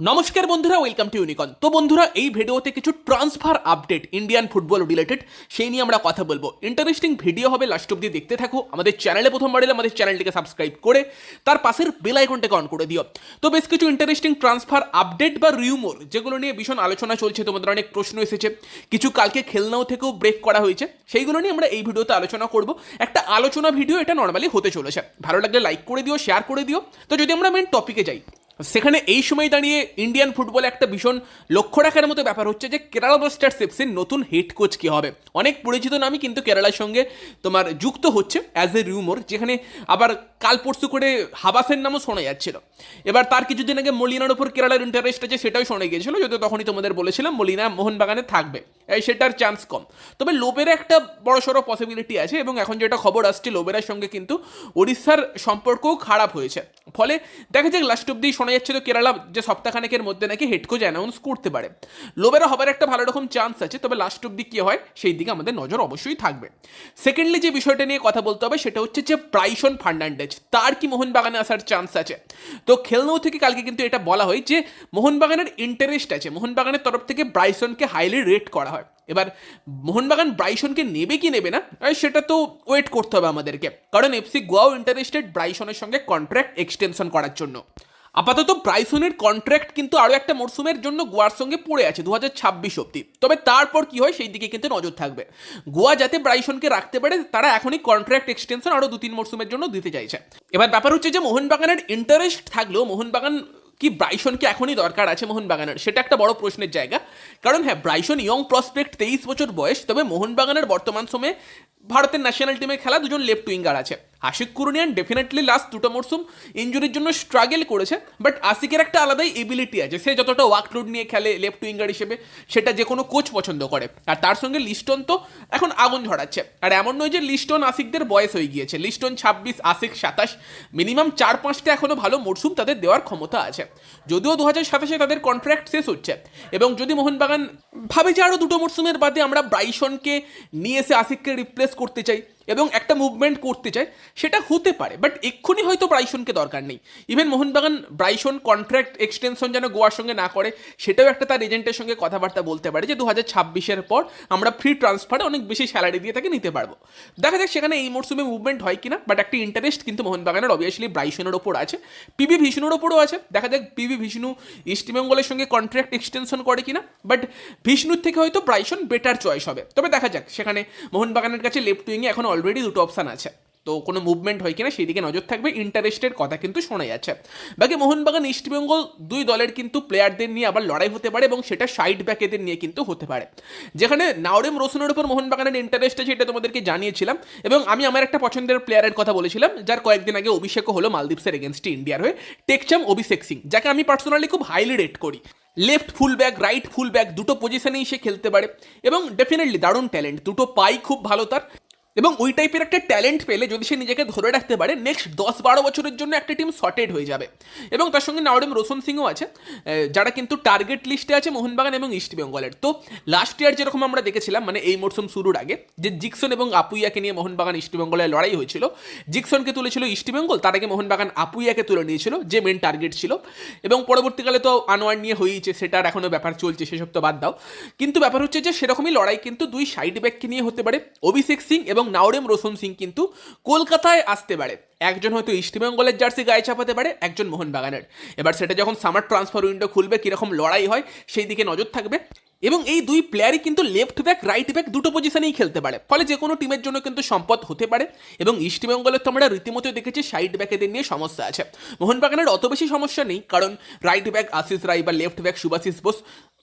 নমস্কার বন্ধুরা welcome to ইউনিকন তো বন্ধুরা, এই ভিডিওতে কিছু transfer update Indian football related সেই নিয়ে আমরা কথা বলব। ইন্টারেস্টিং ভিডিও হবে লাস্ট অব্দি দেখতে থাকো। আমাদের চ্যানেলে প্রথমবার এলে আমাদের চ্যানেলটিকে সাবস্ক্রাইব করে, তার পাশের বেল আইকনটাকে অন করে দিও। তো বেশ কিছু ইন্টারেস্টিং ট্রান্সফার আপডেট বা রিউমোর যেগুলো নিয়ে ভীষণ আলোচনা চলছে, তোমাদের অনেক প্রশ্ন এসেছে। কিছু কালকে খেলনাও থেকেও ব্রেক করা হয়েছে। সেইগুলো নিয়ে আমরা এই ভিডিওতে আলোচনা করব। একটা আলোচনা ভিডিও এটা নর্মালি হতে চলেছে। ভালো লাগলে লাইক করে দিও শেয়ার করে দিও। তো যদি আমরা মেন টপিকে যাই সেখানে এই সময় দাঁড়িয়ে ইন্ডিয়ান ফুটবলে একটা ভীষণ লক্ষ্য রাখার মতো ব্যাপার হচ্ছে যে কেরালা ব্লাস্টার্স এফসির নতুন হেড কোচ কী হবে? অনেক পরিচিত নামই কিন্তু কেরালার সঙ্গে তোমার যুক্ত হচ্ছে অ্যাজ এ রিউমোর যেখানে আবার কাল পরশু করে হাবাসের নামও শোনা যাচ্ছিল। এবার তার কিছুদিন আগে মলিনার ওপর কেরালার ইন্টারেস্ট আছে সেটাও শোনা গিয়েছিল, যদিও তখনই তোমাদের বলেছিলাম মলিনা মোহনবাগানে থাকবে। সেটার চান্স কম। তবে লোবের একটা বড় সড়ো পসিবিলিটি আছে এবং এখন যেটা খবর আসছে লোবেরার সঙ্গে কিন্তু ওড়িশার সম্পর্কও খারাপ হয়েছে। ফলে দেখা যাক লাস্ট অব্দি শোনা যাচ্ছে তো কেরালা যে সপ্তাহখানেকের মধ্যে নাকি হেড কোচ অ্যানাউন্স করতে পারে। লোবেরা হবার একটা ভালো রকম চান্স আছে, তবে লাস্ট অব্দি কী হয়, সেই দিকে আমাদের নজর অবশ্যই থাকবে। সেকেন্ডলি যে বিষয়টা নিয়ে কথা বলতে হবে, সেটা হচ্ছে যে প্রাইসন ফার্নান্ডেজ, তার কি মোহনবাগানে আসার চান্স আছে? তো খেলনাও থেকে কালকে কিন্তু এটা বলা হয় যে, মোহনবাগানের ইন্টারেস্ট আছে, মোহনবাগানের তরফ থেকে ব্রাইসনকে হাইলি রেট করা হয়। এবার, মোহনবাগান ব্রাইসনকে নেবে কি নেবে না সেটা তো ওয়েট করতে হবে আমাদেরকে। কারণ এফসি গোয়াও ইন্টারেস্টেড ব্রাইসনের সঙ্গে কন্ট্রাক্ট এক্সটেনশন করার জন্য। আপাতত ব্রাইসনের কন্ট্রাক্ট কিন্তু আরও একটা মরশুমের জন্য গোয়ার সঙ্গে পড়ে আছে দু হাজার ছাব্বিশ অব্দি তবে তারপর কি হয় সেই দিকে কিন্তু নজর থাকবে। গোয়া যাতে ব্রাইসনকে রাখতে পারে, তারা এখনই কন্ট্রাক্ট এক্সটেনশন আরও দু তিন মরশুমের জন্য দিতে চাইছে। এবার ব্যাপার হচ্ছে যে মোহনবাগানের ইন্টারেস্ট থাকলেও মোহনবাগান কি ব্রাইসনকে এখনই দরকার আছে মোহনবাগানের? সেটা একটা বড় প্রশ্নের জায়গা। কারণ হ্যাঁ ব্রাইসন ইয়ং প্রসপেক্ট তেইশ বছর বয়স, তবে মোহনবাগানের বর্তমান সময়ে ভারতের ন্যাশনাল টিমে খেলা দুজন লেফট উইঙ্গার আছে। আশিক কুরুনিয়ান ডেফিনেটলি লাস্ট দুটো মরশুম ইঞ্জুরির জন্য স্ট্রাগেল করেছে বাট আশিকের একটা আলাদাই এবিলিটি আছে। সে যতটা ওয়ার্কলোড নিয়ে খেলে লেফট উইঙ্গার হিসেবে, সেটা যে কোনো কোচ পছন্দ করে। আর তার সঙ্গে লিস্টন তো এখন আগুন ঝরাচ্ছে আর এমন নয় যে লিস্টন আশিকদের বয়স হয়ে গিয়েছে। লিস্টন ছাব্বিশ, আশিক সাতাশ মিনিমাম চার পাঁচটা এখনও ভালো মরশুম তাদের দেওয়ার ক্ষমতা আছে। যদিও দু হাজার সাতাশে তাদের কন্ট্রাক্ট শেষ হচ্ছে, এবং যদি মোহনবাগান ভাবে যে আরও দুটো মরশুমের বাদে আমরা ব্রাইসনকে নিয়ে এসে আশিককে রিপ্লেস করতে চাই এবং একটা মুভমেন্ট করতে চায় সেটা হতে পারে বাট এক্ষুনি হয়তো ব্রাইসনকে দরকার নেই। Even Mohun Bagan Bryson contract extension যেন গোয়ার সঙ্গে না করে, সেটাও একটা তার এজেন্টের সঙ্গে কথাবার্তা বলতে পারে যে দু হাজার পর আমরা ফ্রি ট্রান্সফারে অনেক বেশি স্যালারি দিয়ে তাকে নিতে পারব। দেখা যাক সেখানে এই মরশুমে মুভমেন্ট হয় কিনা বাট একটা ইন্টারেস্ট কিন্তু মোহনবাগানের অবভিয়াসলি ব্রাইসনের ওপর আছে। পিবি ভিষ্ণুর ওপরও আছে। দেখা যাক পিবি ভিষ্ণু ইস্টবেঙ্গলের সঙ্গে কন্ট্রাক্ট এক্সটেনশন করে কিনা বাট ভিষ্ণুর থেকে হয়তো ব্রাইসন বেটার চয়েস হবে। তবে দেখা যাক, সেখানে মোহনবাগানের কাছে লেফট উইংয়ে এখন অলরেডি দুটো অপশান আছে। তো কোনো মুভমেন্ট হয় কিনা সেই দিকে নজর থাকবে। ইন্টারেস্টের কথা কিন্তু শোনা যাচ্ছে। বাকি মোহনবাগান ইস্টবেঙ্গল দুই দলের কিন্তু প্লেয়ারদের নিয়ে আবার লড়াই হতে পারে এবং সেটা সাইড ব্যাকেদের নিয়ে কিন্তু হতে পারে। যেখানে নাওরেম রোশনের উপর মোহনবাগানের ইন্টারেস্ট আছে এটা তোমাদেরকে জানিয়েছিলাম এবং আমি আমার একটা পছন্দের প্লেয়ারের কথা বলেছিলাম, যার কয়েকদিন আগে অভিষেকও হলো মালদ্বীপসের এগেনস্টে ইন্ডিয়ার হয়ে। টেকচাম অভিষেক সিং, যাকে আমি পার্সোনালি খুব হাইলি রেট করি। Left full back right full back দুটো পজিশনেই সে খেলতে পারে। এবং ডেফিনেটলি দারুণ ট্যালেন্ট দুটো পাই খুব ভালো তার। এবং ওই টাইপের একটা ট্যালেন্ট পেলে যদি সে নিজেকে ধরে রাখতে পারে নেক্সট দশ বারো বছরের জন্য একটা টিম সর্টেড হয়ে যাবে। এবং তার সঙ্গে নাওরেম রোশন সিংও আছে যারা কিন্তু টার্গেট লিস্টে আছে মোহনবাগান এবং ইস্ট বেঙ্গলের তো লাস্ট ইয়ার যেরকম আমরা দেখেছিলাম মানে এই মরশুম শুরুর আগে, যে জিকসন এবং আপুইয়াকে নিয়ে মোহনবাগান ইস্ট বেঙ্গলের লড়াই হয়েছিল, জিকসনকে তুলেছিল ইস্ট বেঙ্গল তার আগে মোহনবাগান আপুইয়াকে তুলে নিয়েছিল, যে মেন টার্গেট ছিল। এবং পরবর্তীকালে তো আনোয়ার নিয়ে হয়েইছে, সেটার এখনও ব্যাপার চলছে, সেসব তো বাদ দাও। কিন্তু ব্যাপার হচ্ছে যে, সেরকমই লড়াই কিন্তু দুই সাইড ব্যাককে নিয়ে হতে পারে। অভিষেক সিং এবং নাওরেম রোশন সিং কিন্তু কলকাতায় আসতে পারে। একজন হয়তো ইস্টবেঙ্গলের জার্সি গায়ে চাপাতে পারে, একজন মোহনবাগানের। এবার সেটা যখন সামার ট্রান্সফার উইন্ডো খুলবে, কীরকম লড়াই হয়, সেই দিকে নজর থাকবে। এবং এই দুই প্লেয়ারই কিন্তু লেফট ব্যাক রাইট ব্যাক দুটো পজিশনেই খেলতে পারে। ফলে যে কোনো টিমের জন্য কিন্তু সম্পদ হতে পারে। এবং ইস্টবেঙ্গলের তো আমরা রীতিমতো দেখেছি সাইড ব্যাকেদের নিয়ে সমস্যা আছে। মোহনবাগানের অত বেশি সমস্যা নেই, কারণ রাইট ব্যাক আশিস রায় বা left back Subhasish Bose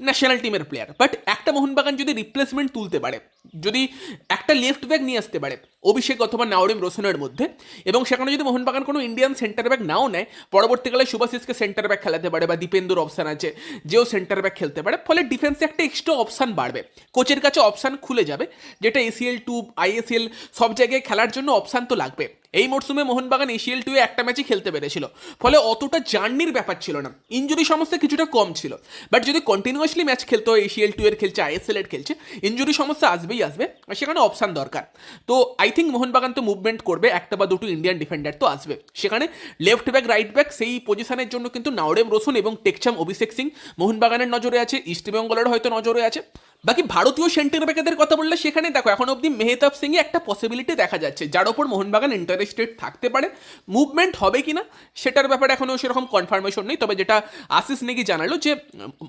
national টিমের প্লেয়ার বাট একটা মোহনবাগান যদি রিপ্লেসমেন্ট তুলতে পারে যদি একটা লেফট ব্যাক নিয়ে আসতে পারে, অভিষেক অথবা নাওরিম রোশনের মধ্যে, এবং সেখানে যদি মোহনবাগান কোনো ইন্ডিয়ান সেন্টার ব্যাক নাও নেয়, পরবর্তীকালে সুভাশিসকে সেন্টার ব্যাক খেলাতে পারে বা দীপেন্দুর অপশান আছে, যেও সেন্টার ব্যাক খেলতে পারে। ফলে ডিফেন্সে একটা এক্সট্রা অপশান বাড়বে। কোচের কাছে অপশান খুলে যাবে, যেটা এসিএল টু আইএসএল সব জায়গায় খেলার জন্য অপশান তো লাগবে। এই মরশুমে মোহনবাগান এশিয়াল টুয়ে একটা ম্যাচই খেলতে পেরেছিল। ফলে অতটা জার্নির ব্যাপার ছিল না। ইঞ্জুরি সমস্যা কিছুটা কম ছিল। বাট যদি কন্টিনিউয়াসলি ম্যাচ খেলতো এশিয়াল টু এর, খেলছে আইএসএল এর, খেলছে ইঞ্জুরি সমস্যা আসবেই। করেই আসবে সেখানে অপশান দরকার। তো আই থিঙ্ক মোহনবাগান তো মুভমেন্ট করবে, একটা বা দুটো ইন্ডিয়ান ডিফেন্ডার তো আসবে। সেখানে লেফট ব্যাক রাইট ব্যাক সেই পজিশনের জন্য কিন্তু নাওরেম রসুন এবং টেকচাম অভিষেক সিং মোহনবাগানের নজরে আছে ইস্টবেঙ্গলের হয়তো নজরে আছে। বাকি ভারতীয় সেন্টার ব্যাকেদের কথা বললে সেখানে দেখো, এখন অবধি মেহতাব সিংয়ে একটা পসিবিলিটি দেখা যাচ্ছে, যার ওপর মোহনবাগান ইন্টারেস্টেড থাকতে পারে। মুভমেন্ট হবে কিনা, সেটার ব্যাপারে এখনও সেরকম কনফার্মেশন নেই, তবে যেটা আশিস নেগি জানালো যে,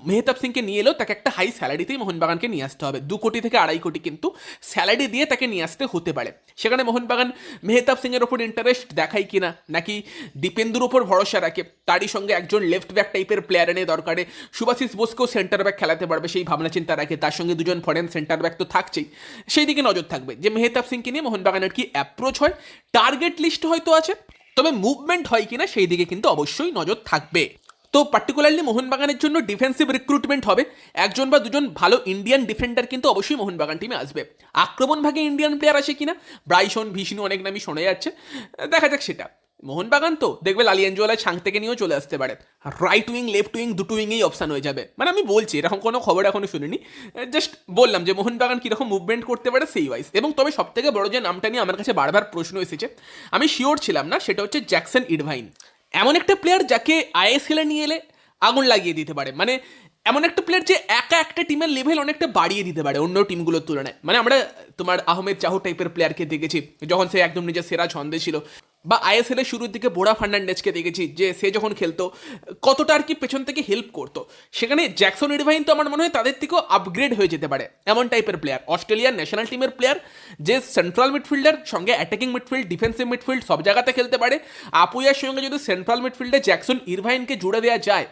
মেহতাব সিংকে নিয়ে এলেও তাকে একটা হাই স্যালারিতেই মোহনবাগানকে নিয়ে আসতে হবে। দু কোটি থেকে আড়াই কোটি কিন্তু স্যালারি দিয়ে তাকে নিয়ে আসতে হতে পারে। সেখানে মোহনবাগান মেহতাব সিংয়ের ওপর ইন্টারেস্ট দেখায় কিনা, নাকি দীপেন্দুর ওপর ভরসা রাখে, তারই সঙ্গে একজন লেফট ব্যাক টাইপের প্লেয়ার এনে দরকারে সুভাশিস বোসকেও সেন্টার ব্যাক খেলাতে পারবে, সেই ভাবনা চিন্তা রাখে তার সঙ্গে দুজন ফরেন সেন্টার ব্যাক তো থাকছেই। সেই দিকে নজর থাকবে যে মেহতাব সিংকে নিয়ে মোহনবাগানের কি অ্যাপ্রোচ হয় টার্গেট লিস্ট হয়তো আছে, তবে মুভমেন্ট হয় কিনা সেই দিকে কিন্তু অবশ্যই নজর থাকবে। তো পার্টিকুলারলি মোহনবাগানের জন্য ডিফেন্সিভ রিক্রুটমেন্ট হবে, একজন বা দুজন ভালো ইন্ডিয়ান ডিফেন্ডার কিন্তু অবশ্যই মোহনবাগান টিমে আসবে। আক্রমণ ভাগে ইন্ডিয়ান প্লেয়ার আসে কিনা ব্রাইসন ভিষ্ণু অনেক নামই শোনা যাচ্ছে, দেখা যাক সেটা। মোহনবাগান তো? দেখবে লালিয়ানজোয়ালা ছাং থেকে নিয়েও চলে আসতে পারে। রাইট উইং লেফট উইং দুটো উইংয়েই অপশান হয়ে যাবে। মানে আমি বলছি, এরকম কোনো খবর এখনও শুনিনি। জাস্ট বললাম যে মোহনবাগান কীরকম মুভমেন্ট করতে পারে সেই ওয়াইজ এবং তবে সব থেকে বড় যে নামটা নিয়ে আমার কাছে বারবার প্রশ্ন এসেছে, আমি শিওর ছিলাম না, সেটা হচ্ছে জ্যাকসন ইডভাইন এমন একটা প্লেয়ার যাকে আইএসএলে নিয়ে এলে আগুন লাগিয়ে দিতে পারে। মানে এমন একটা প্লেয়ার যে একা একটা টিমের লেভেল অনেকটা বাড়িয়ে দিতে পারে অন্য টিমগুলোর তুলনায়। মানে আমরা তোমার আহমেদ চাহু টাইপের প্লেয়ারকে দেখেছি, যখন সে একদম নিজের সেরা ছন্দে ছিল। বা আইএসএল এর শুরুর দিকে বোরা ফার্নান্ডেজকে দেখেছি, যে সে যখন খেলতো, কতটা আর কি পেছন থেকে হেল্প করতো। সেখানে জ্যাকসন ইরভাইন তো আমার মনে হয় তাদের থেকেও আপগ্রেড হয়ে যেতে পারে, এমন টাইপের প্লেয়ার অস্ট্রেলিয়ার ন্যাশনাল টিমের প্লেয়ার যে সেন্ট্রাল মিডফিল্ডার সঙ্গে অ্যাটাকিং মিডফিল্ড ডিফেন্সিভ মিডফিল্ড সব জায়গাতে খেলতে পারে। আপুয়ার সঙ্গে যদি সেন্ট্রাল মিডফিল্ডে জ্যাকসন ইরভাইনকে জুড়ে দেওয়া যায়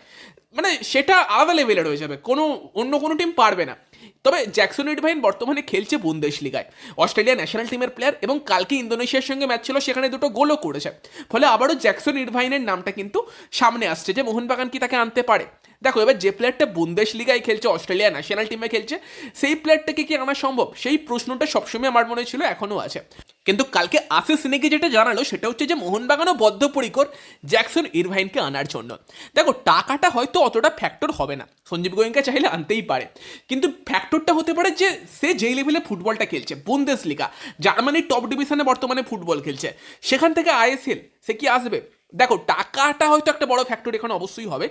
মানে সেটা আলাদা লেভেলে রয়ে যাবে। কোনো অন্য কোনো টিম পারবে না। তবে জ্যাকসন ইডভাইন বর্তমানে খেলছে বুন্দেশ লিগায় অস্ট্রেলিয়া ন্যাশনাল টিমের প্লেয়ার এবং কালকে ইন্দোনেশিয়ার সঙ্গে ম্যাচ ছিল, সেখানে দুটো গোলও করেছে। ফলে আবারও জ্যাকসন ইডভাইনের নামটা কিন্তু সামনে আসছে যে মোহনবাগান কি তাকে আনতে পারে? দেখো, এবার যে প্লেয়ারটা বুন্দেশ লিগায় খেলছে অস্ট্রেলিয়া ন্যাশনাল টিমে খেলছে, সেই প্লেয়ারটাকে কি আনা সম্ভব? সেই প্রশ্নটা সবসময় আমার মনে ছিল এখনও আছে। কিন্তু কালকে আশিস নেকি যেটা জানালো, সেটা হচ্ছে যে মোহনবাগানও বদ্ধপরিকর জ্যাকসন ইরভাইনকে আনার জন্য। দেখো, টাকাটা হয়তো অতটা ফ্যাক্টর হবে না। সঞ্জীব গোয়েঙ্কা চাইলে আনতেই পারে। কিন্তু ফ্যাক্টরটা হতে পারে যে, সে যেই লেভেলে ফুটবলটা খেলছে বুন্দেশ লিগা জার্মানির টপ ডিভিশনে বর্তমানে ফুটবল খেলছে। সেখান থেকে আইএসএল, সে কি আসবে? দেখো, টাকাটা হয়তো একটা বড় ফ্যাক্টর এখানে অবশ্যই হবে।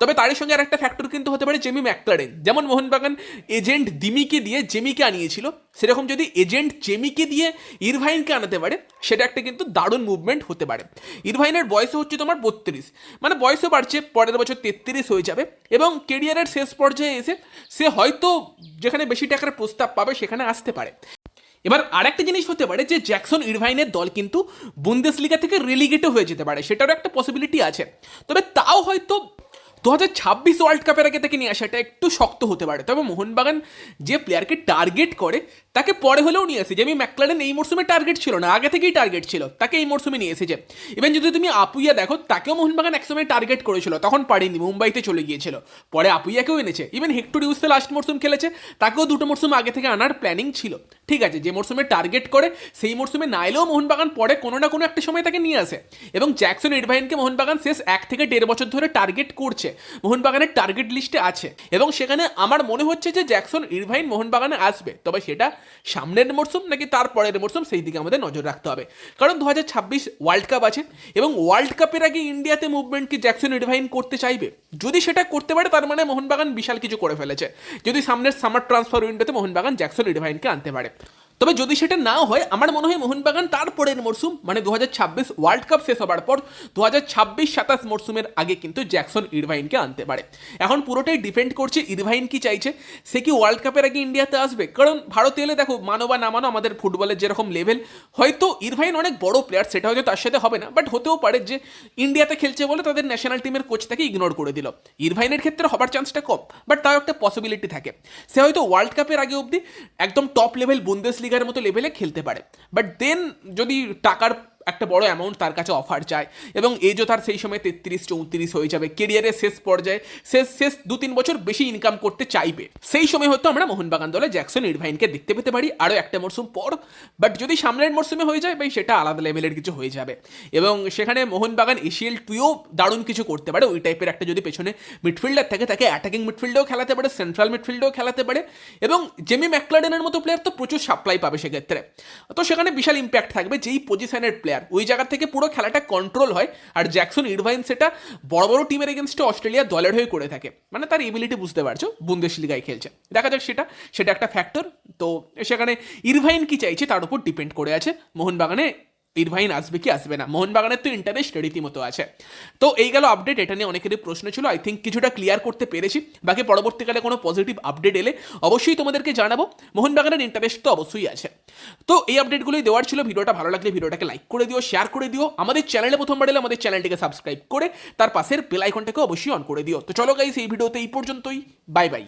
তবে তারই সঙ্গে আর একটা ফ্যাক্টর কিন্তু হতে পারে জেমি ম্যাকলারেন যেমন মোহনবাগান এজেন্ট দিমিকে দিয়ে জেমিকে আনিয়েছিল, সেরকম যদি এজেন্ট জেমিকে দিয়ে ইরভাইনকে আনাতে পারে, সেটা একটা কিন্তু দারুণ মুভমেন্ট হতে পারে। ইরভাইনের বয়সও হচ্ছে তোমার বত্রিশ। মানে বয়সও বাড়ছে, পরের বছর তেত্রিশ হয়ে যাবে এবং কেরিয়ারের শেষ পর্যায়ে এসে সে হয়তো যেখানে বেশি টাকার প্রস্তাব পাবে, সেখানে আসতে পারে। এবার আরেকটা জিনিস হতে পারে যে জ্যাকসন ইরভাইনের দল কিন্তু বুন্দেশলিকা থেকে রেলিগেটও হয়ে যেতে পারে, সেটারও একটা পসিবিলিটি আছে। তবে তাও হয়তো দু হাজার ছাব্বিশ ওয়ার্ল্ড কাপের আগে তাকে নিয়ে আসাটা একটু শক্ত হতে পারে। তবে মোহনবাগান যে প্লেয়ারকে টার্গেট করে, তাকে পরে হলেও নিয়ে আসে যে যেমি ম্যাকলারেন এই মরশুমে টার্গেট ছিল না, আগে থেকেই টার্গেট ছিল। তাকে এই মরশুমে নিয়ে এসেছে। ইভেন যদি তুমি আপুইয়া দেখো, তাকেও মোহনবাগান একসময় টার্গেট করেছিল। তখন পারেনি, মুম্বাইতে চলে গিয়েছিল। পরে আপুইয়াকেও এনেছে। ইভেন হেক্টর ইউসে লাস্ট মরশুম খেলেছে, তাকেও দুটো মরশুম আগে থেকে আনার প্ল্যানিং ছিল। ঠিক আছে, যে মরশুমে টার্গেট করে, সেই মরশুমে না এলেও মোহনবাগান পরে কোনো না কোনো একটা সময় তাকে নিয়ে আসে। এবং জ্যাকসন এডভাইনকে মোহনবাগান শেষ এক থেকে দেড় বছর ধরে টার্গেট করছে। মোহনবাগানের টার্গেট লিস্টে আছে। এবং সেখানে আমার মনে হচ্ছে যে জ্যাকসন ইরভাইন মোহনবাগানে আসবে। তবে সেটা সামনের মরশুম নাকি তার পরের মরশুম সেই দিকে আমাদের নজর রাখতে হবে। কারণ দু হাজার ছাব্বিশ ওয়ার্ল্ড কাপ আছে এবং ওয়ার্ল্ড কাপের আগে ইন্ডিয়াতে মুভমেন্ট কি জ্যাকসন ইরভাইন করতে চাইবে? যদি সেটা করতে পারে, তার মানে মোহনবাগান বিশাল কিছু করে ফেলেছে। যদি সামনের সামার ট্রান্সফার উইন্ডোতে মোহনবাগান জ্যাকসন ইরভাইনকে আনতে পারে। তবে যদি সেটা না হয়, আমার মনে হয় মোহনবাগান তারপরের মরশুম মানে দু হাজার ছাব্বিশ ওয়ার্ল্ড কাপ শেষ হবার পর দু হাজার ছাব্বিশ সাতাশ মরশুমের আগে কিন্তু জ্যাকসন ইরভাইনকে আনতে পারে। এখন পুরোটাই ডিপেন্ড করছে ইরভাইন কি চাইছে? সে কি ওয়ার্ল্ড কাপের আগে ইন্ডিয়াতে আসবে? কারণ ভারতে এলে দেখো, মানো বা না মানো, আমাদের ফুটবলের যেরকম লেভেল হয়তো ইরভাইন অনেক বড় প্লেয়ার সেটা হয়তো তার সাথে হবে না বাট হতেও পারে যে ইন্ডিয়াতে খেলছে বলে তাদের ন্যাশনাল টিমের কোচ তাকে ইগনোর করে দিল। ইরভাইনের ক্ষেত্রে হবার চান্সটা কম বাট তাও একটা পসিবিলিটি থাকে। সে হয়তো ওয়ার্ল্ড কাপের আগে অবধি একদম টপ লেভেল বুন্দেস লিগার মতো লেভেলে খেলতে পারে। বাট দেন যদি টাকার একটা বড় অ্যামাউন্ট তার কাছে অফার চায় এবং এজও তার সেই সময় তেত্রিশ, চৌত্রিশ হয়ে যাবে। কেরিয়ারের শেষ পর্যায়ে, শেষ শেষ দু তিন বছর বেশি ইনকাম করতে চাইবে। সেই সময় হয়তো আমরা মোহনবাগান দলে জ্যাকসন ইরভাইনকে দেখতে পেতে পারি। আরও একটা মরশুম পর বাট যদি সামনের মরশুমে হয়ে যায়, ভাই, সেটা আলাদা লেভেলের কিছু হয়ে যাবে। এবং সেখানে মোহনবাগান এশিয়াল টুয়েও দারুণ কিছু করতে পারে। ওই টাইপের একটা যদি পেছনে মিডফিল্ডার থাকে, তাকে অ্যাটাকিং মিডফিল্ডেও খেলাতে পারে সেন্ট্রাল মিডফিল্ডেও খেলাতে পারে। এবং জেমি ম্যাকলাডেনের মতো প্লেয়ার তো প্রচুর সাপ্লাই পাবে সেক্ষেত্রে। তো সেখানে বিশাল ইম্প্যাক্ট থাকবে। যেই পজিশনের প্লেয়ার ওই জায়গা থেকে পুরো খেলাটা কন্ট্রোল হয় আর জ্যাকসন ইরভাইন সেটা বড় বড় টিমের এগেনস্টে অস্ট্রেলিয়া দলের হয়ে করে থাকে। মানে তার এবিলিটি বুঝতে পারছ বুন্দেশ লিগায় খেলছে। দেখা যাক সেটা সেটা একটা ফ্যাক্টর তো সেখানে ইরভাইন কি চাইছে তার উপর ডিপেন্ড করে আছে। মোহনবাগানে ইরভাইন আসবে কি আসবে না। মোহনবাগানের তো ইন্টারেস্ট রীতিমতো আছে। তো এই গেল আপডেট এটা নিয়ে অনেকেরই প্রশ্ন ছিল। আই থিঙ্ক কিছুটা ক্লিয়ার করতে পেরেছি। বাকি পরবর্তীকালে কোনো পজিটিভ আপডেট এলে অবশ্যই তোমাদেরকে জানাব। মোহনবাগানের ইন্টারেস্ট তো অবশ্যই আছে। তো এই আপডেটগুলোই দেওয়ার ছিল। ভিডিওটা ভালো লাগলে ভিডিওটাকে লাইক করে দিও শেয়ার করে দিও। আমাদের চ্যানেলে প্রথমবার এলে আমাদের চ্যানেলটিকে সাবস্ক্রাইব করে, তার পাশের বেল আইকনটাকে অবশ্যই অন করে দিও। তো চলো গাইস এই ভিডিওতে এই পর্যন্তই। Bye bye